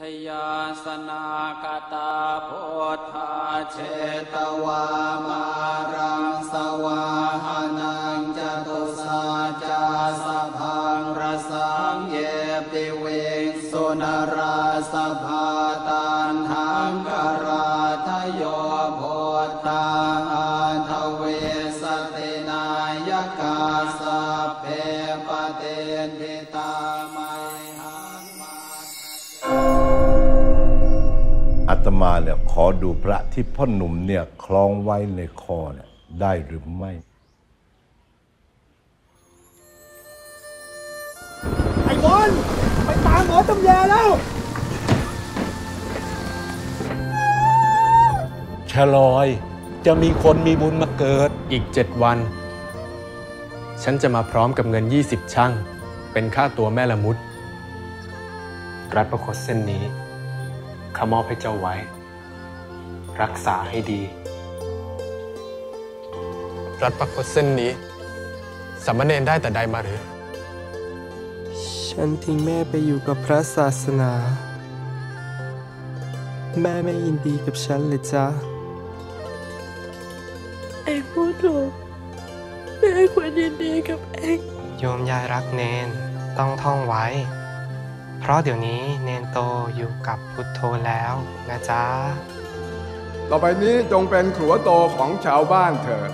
ชยาสนากตาโพธาเชตวามารังสวาหานังจตุสาจาสพังรสังเยปิเวงสุนราสภาตันหังกราทโยโพธาอาทเวสตินายกาสเพปเตนทิตา มาเนี่ยขอดูพระที่พ่อหนุ่มเนี่ยคล้องไว้ในคอเนี่ยได้หรือไม่ไอ้บอลไปตามหมอตำแยแล้วชะลอย จะมีคนมีบุญมาเกิดอีกเจ็ดวัน ฉันจะมาพร้อมกับเงิน 20 ช่าง เป็นค่าตัวแม่ละมุด รัดประคตเส้นนี้ ขามอบให้เจ้าไว้ รักษาให้ดี รัดประคตเส้นนี้สามเณรได้แต่ใดมาหรือ ฉันทิ้งแม่ไปอยู่กับพระศาสนา แม่ไม่ยินดีกับฉันเลยจ้าเองพูดถูกแม่ควรยินดีกับเองโยมยายรักเนนต้องท่องไว้ เพราะเดี๋ยวนี้เนนโตอยู่กับพุทโธแล้วนะจ๊ะ ต่อไปนี้จงเป็นขัวโตของชาวบ้านเถิด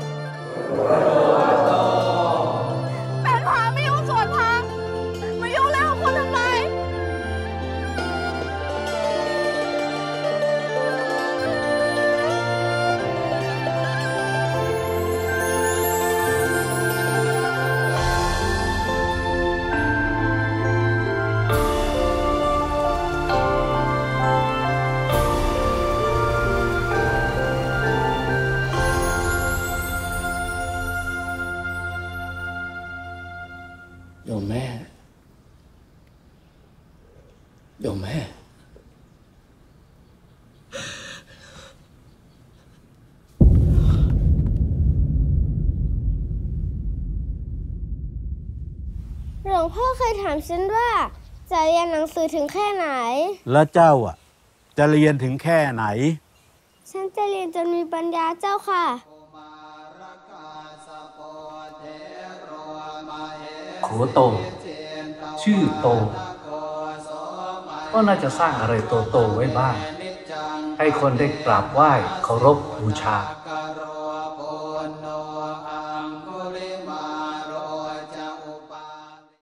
ยมแม่ โยมแม่ หลวงพ่อเคยถามฉันว่า จะเรียนหนังสือถึงแค่ไหน แล้วเจ้าอะ จะเรียนถึงแค่ไหน ฉันจะเรียนจนมีปัญญาเจ้าค่ะ โขโต ชื่อโต ก็น่าจะสร้างอะไรโต ๆ ไว้บ้าง ให้คนได้กราบไหว้เคารพบูชา